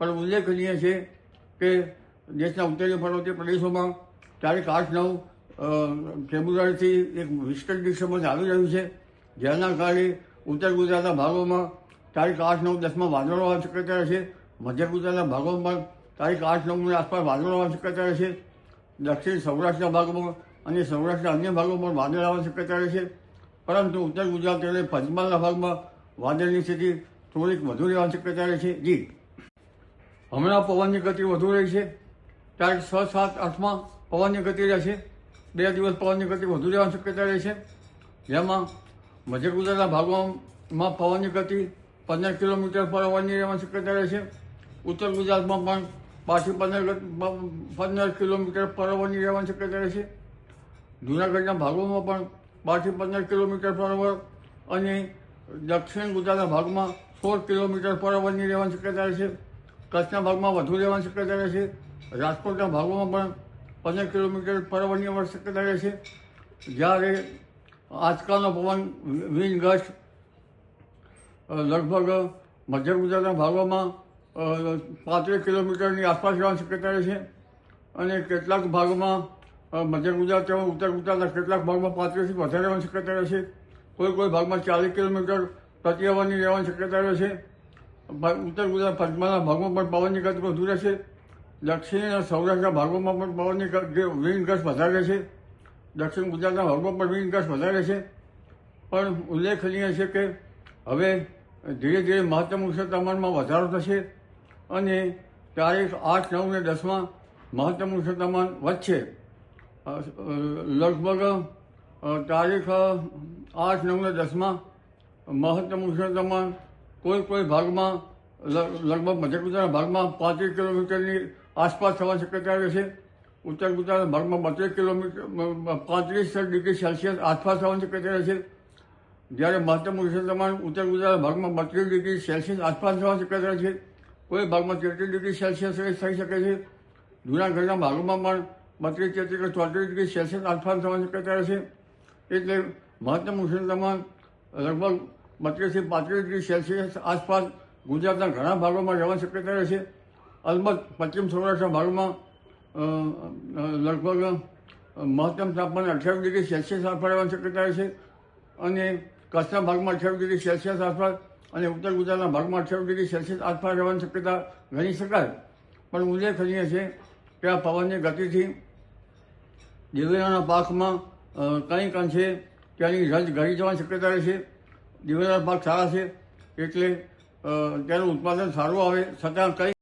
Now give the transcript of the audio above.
પણ ઉલ્લેખનીય છે કે દેશના ઉત્તરીય પર્વતીય પ્રદેશોમાં તારીખ આઠ નવ ફેબ્રુઆરીથી એક વિસ્તૃત ડિસ્ટર્બન્સ આવી રહ્યું છે. જેના કારણે ઉત્તર ગુજરાતના ભાગોમાં તારીખ આઠ નવ દસમાં વાદળો આવવાની શક્યતા રહેશે. મધ્ય ગુજરાતના ભાગોમાં તારીખ આઠ નવની આસપાસ વાદળો આવવાની શક્યતા રહેશે. દક્ષિણ સૌરાષ્ટ્રના ભાગોમાં અને સૌરાષ્ટ્રના અન્ય ભાગોમાં વાદળ આવવાની શક્યતા રહેશે. પરંતુ ઉત્તર ગુજરાત એટલે પંચમહાલના ભાગમાં વાદળની સ્થિતિ થોડીક વધુ રહેવાની શક્યતા રહેશે. જી. હમણાં પવનની ગતિ વધુ રહી છે. ત્યારે છ, સાત આઠમાં પવનની ગતિ રહેશે બે દિવસ પવનની ગતિ વધુ રહેવાની શક્યતા રહેશે જેમાં મધ્ય ગુજરાતના ભાગોમાં પવનની ગતિ પંદર કિલોમીટર પર અવરની રહેવાની શક્યતા રહેશે ઉત્તર ગુજરાતમાં પણ પાછી પંદર પંદર કિલોમીટર પર અવરની રહેવાની શક્યતા રહેશે જૂનાગઢના ભાગોમાં પણ બારથી પંદર કિલોમીટર પર અવર અને દક્ષિણ ગુજરાતના ભાગમાં સોળ કિલોમીટર પર અવરની રહેવાની શક્યતા રહેશે કચ્છના ભાગમાં વધુ રહેવાની શક્યતા રહેશે રાજકોટના ભાગોમાં પણ પંદર કિલોમીટર પર અવરની અવર શક્યતા રહેશે જ્યારે આજકાલનો પવન વિન્ડ ગસ્ટ લગભગ મધ્ય ગુજરાતના ભાગોમાં પાંત્રીસ કિલોમીટરની આસપાસ રહેવાની શક્યતા રહેશે અને કેટલાક ભાગમાં મધ્ય ગુજરાત ઉત્તર ગુજરાતના કેટલાક ભાગમાં પાંત્રીસથી વધારે રહેવાની શક્યતા રહેશે કોઈ કોઈ ભાગમાં ચાલીસ કિલોમીટર પ્રતિ અવરની રહેવાની શક્યતા રહેશે ઉત્તર ગુજરાત પશ્ચિમના ભાગમાં પણ પવનની ગતિ વધુ રહેશે. દક્ષિણ અને સૌરાષ્ટ્રના ભાગોમાં પણ પવનની વિન્ડ ગસ્ટ વધારે છે. દક્ષિણ ગુજરાતના ભાગમાં પણ વિન્ડ વધારે છે. પણ ઉલ્લેખનીય છે કે હવે ધીરે ધીરે મહત્તમ ઉષ્ણ તાપમાનમાં વધારો થશે અને તારીખ આઠ, નવ ને દસમાં મહત્તમ ઉષ્ણ તાપમાન વધશે. લગભગ તારીખ આઠ, નવ ને દસમાં મહત્તમ ઉષ્ણ તાપમાન કોઈ કોઈ ભાગમાં લગભગ મધ્ય ગુજરાતના ભાગમાં પાંત્રીસ કિલોમીટરની આસપાસ થવા શક્યતા રહેશે ઉત્તર ગુજરાતના ભાગમાં બત્રીસ કિલોમીટર પાંત્રીસ ડિગ્રી સેલ્સિયસ આસપાસ થવાની શક્યતા રહેશે જ્યારે મહત્તમ તાપમાન ઉત્તર ગુજરાતના ભાગમાં બત્રીસ ડિગ્રી સેલ્સિયસ આસપાસ થવાની શક્યતા છે. કોઈ ભાગમાં તેત્રીસ ડિગ્રી સેલ્સિયસ થઈ શકે છે. જૂનાગઢના ભાગોમાં પણ બત્રીસ, તેત્રીસ ચોત્રીસ ડિગ્રી સેલ્સિયસ આસપાસ થવાની શક્યતા રહેશે એટલે મહત્તમ તાપમાન લગભગ બત્રીસથી પાંત્રીસ ડિગ્રી સેલ્સિયસ આસપાસ ગુજરાતના ઘણા ભાગોમાં રહેવાની શક્યતા રહેશે અલબત્ત પશ્ચિમ સૌરાષ્ટ્રના ભાગમાં લગભગ મહત્તમ તાપમાન અઠ્યાવીસ ડિગ્રી સેલ્સિયસ આસપાસ રહેવાની શક્યતા રહેશે અને કચ્છના ભાગમાં અઠ્યાવીસ ડિગ્રી સેલ્સિયસ આસપાસ અને ઉત્તર ગુજરાતના ભાગમાં અઠ્યાવીસ ડિગ્રી સેલ્સિયસ આસપાસ રહેવાની શક્યતા ગણી શકાય. પણ ઉલ્લેખનીય છે કે આ પવનની ગતિથી દિવેલાના પાકમાં કંઈક અંશે ત્યાંની રજ ઘરી જવાની શક્યતા રહેશે દિવેલાના પાક સારા છે. એટલે તેનું ઉત્પાદન સારું આવે છતાં કંઈક